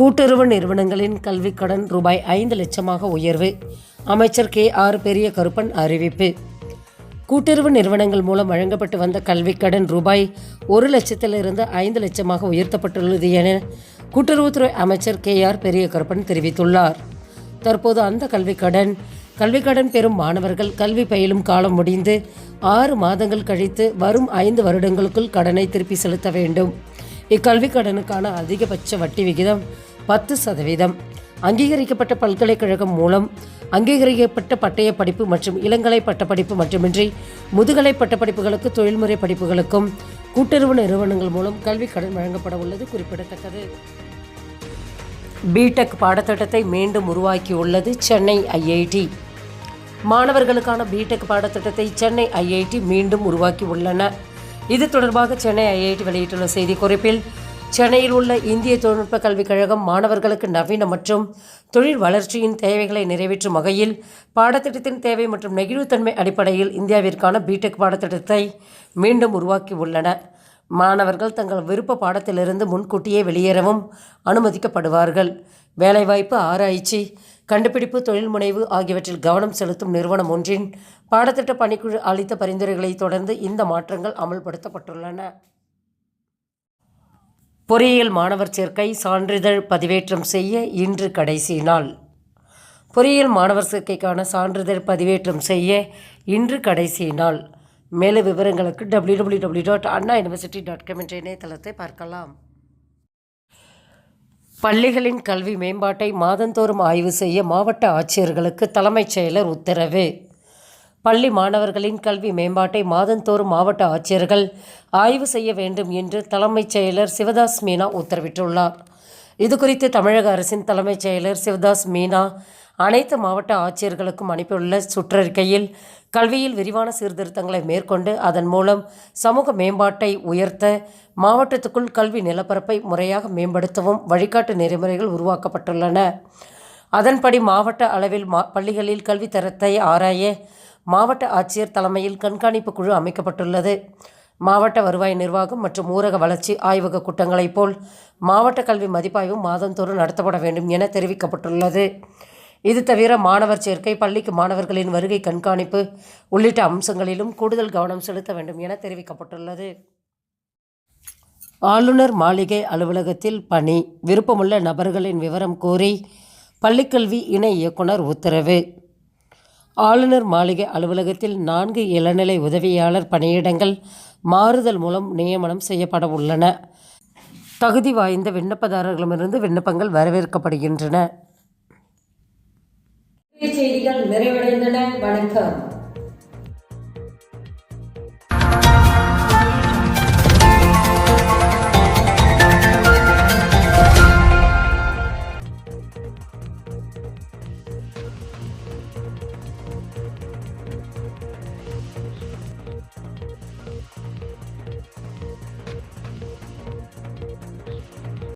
கூட்டுறவு நிறுவனங்களின் கல்விக் கடன் ரூபாய் ஐந்து லட்சமாக உயர்வு. அமைச்சர் கே. ஆர். பெரிய கருப்பன் அறிவிப்பு. கூட்டுறவு நிறுவனங்கள் மூலம் வழங்கப்பட்டு வந்த கல்விக் கடன் ரூபாய் ஒரு லட்சத்திலிருந்து ஐந்து லட்சமாக உயர்த்தப்பட்டுள்ளது என கூட்டுறவுத்துறை அமைச்சர் கே. ஆர். பெரிய கருப்பன் தெரிவித்துள்ளார். தற்போது அந்த கல்விக் கடன் கல்விக் கடன் பெறும் மாணவர்கள் கல்வி பயிலும் காலம் முடிந்து ஆறு மாதங்கள் கழித்து வரும் ஐந்து வருடங்களுக்குள் கடனை திருப்பி செலுத்த வேண்டும். இக்கல்விக் கடனுக்கான அதிகபட்ச வட்டி விகிதம் பத்து சதவீதம். அங்கீகரிக்கப்பட்ட பல்கலைக்கழகம் மூலம் அங்கீகரிக்கப்பட்ட பட்டய படிப்பு மற்றும் இளங்கலை பட்டப்படிப்பு மட்டுமின்றி முதுகலை பட்டப்படிப்புகளுக்கு தொழில்முறை படிப்புகளுக்கும் கூட்டுறவு நிறுவனங்கள் மூலம் கல்விக் கடன் வழங்கப்பட உள்ளது குறிப்பிடத்தக்கது. பிடெக் பாடத்திட்டத்தை மீண்டும் உருவாக்கியுள்ளது சென்னை ஐஐடி மாணவர்களுக்கான பிடெக் பாடத்திட்டத்தை சென்னை ஐஐடி மீண்டும் உருவாக்கி உள்ளன இது தொடர்பாக சென்னை ஐஐடி வெளியிட்டுள்ள செய்திக்குறிப்பில் சென்னையில் உள்ள இந்திய தொழில்நுட்ப கல்விக் கழகம் மாணவர்களுக்கு நவீன மற்றும் தொழில் வளர்ச்சியின் தேவைகளை நிறைவேற்றும் வகையில் பாடத்திட்டத்தின் தேவை மற்றும் நெகிழ்வுத்தன்மை அடிப்படையில் இந்தியாவிற்கான பிடெக் பாடத்திட்டத்தை மீண்டும் உருவாக்கியுள்ளன. மாணவர்கள் தங்கள் விருப்ப பாடத்திலிருந்து முன்கூட்டியே வெளியேறவும் அனுமதிக்கப்படுவார்கள். வேலைவாய்ப்பு ஆராய்ச்சி கண்டுபிடிப்பு தொழில் முனைவு ஆகியவற்றில் கவனம் செலுத்தும் நிறுவனம் ஒன்றின் பாடத்திட்ட பணிக்குழு அளித்த பரிந்துரைகளை தொடர்ந்து இந்த மாற்றங்கள் அமல்படுத்தப்பட்டுள்ளன. பொறியியல் மாணவர் சேர்க்கை சான்றிதழ் பதிவேற்றம் செய்ய இன்று கடைசி நாள். பொறியியல் மாணவர் சேர்க்கைக்கான சான்றிதழ் பதிவேற்றம் செய்ய இன்று கடைசி நாள். மேலும் விவரங்களுக்கு W W W dot Anna university dot com என்ற இணையதளத்தை பார்க்கலாம். பள்ளிகளின் கல்வி மேம்பாட்டை மாதந்தோறும் ஆய்வு செய்ய மாவட்ட ஆட்சியர்களுக்கு தலைமைச் செயலர் உத்தரவு. பள்ளி மாணவர்களின் கல்வி மேம்பாட்டை மாதந்தோறும் மாவட்ட ஆட்சியர்கள் ஆய்வு செய்ய வேண்டும் என்று தலைமைச் செயலர் சிவதாஸ் மீனா உத்தரவிட்டுள்ளார். இதுகுறித்து தமிழக அரசின் தலைமைச் செயலர் சிவதாஸ் மீனா அனைத்து மாவட்ட ஆட்சியர்களுக்கும் அனுப்பியுள்ள சுற்றறிக்கையில் கல்வியில் விரிவான சீர்திருத்தங்களை மேற்கொண்டு அதன் மூலம் சமூக மேம்பாட்டை உயர்த்த மாவட்டத்துக்குள் கல்வி நிலப்பரப்பை முறையாக மேம்படுத்தவும் வழிகாட்டு நெறிமுறைகள் உருவாக்கப்பட்டுள்ளன. அதன்படி மாவட்ட அளவில் மா பள்ளிகளில் கல்வித்தரத்தை ஆராய மாவட்ட ஆட்சியர் தலைமையில் கண்காணிப்பு குழு அமைக்கப்பட்டுள்ளது. மாவட்ட வருவாய் நிர்வாகம் மற்றும் ஊரக வளர்ச்சி ஆய்வக கூட்டங்களைப் போல் மாவட்ட கல்வி மதிப்பாய்வும் மாதந்தோறும் நடத்தப்பட வேண்டும் என தெரிவிக்கப்பட்டுள்ளது. இது தவிர மாணவர் சேர்க்கை பள்ளிக்கு மாணவர்களின் வருகை கண்காணிப்பு உள்ளிட்ட அம்சங்களிலும் கூடுதல் கவனம் செலுத்த வேண்டும் என தெரிவிக்கப்பட்டுள்ளது. ஆளுநர் மாளிகை அலுவலகத்தில் பணி. விருப்பமுள்ள நபர்களின் விவரம் கோரி பள்ளிக்கல்வி இணை இயக்குனர் உத்தரவு. ஆளுநர் மாளிகை அலுவலகத்தில் நான்கு இளநிலை உதவியாளர் பணியிடங்கள் மாறுதல் மூலம் நியமனம் செய்யப்பட உள்ளன. தகுதி வாய்ந்த விண்ணப்பதாரர்களிடமிருந்து விண்ணப்பங்கள் வரவேற்கப்படுகின்றன. செய்திகள் நிறைவடைந்தன. வணக்கம்.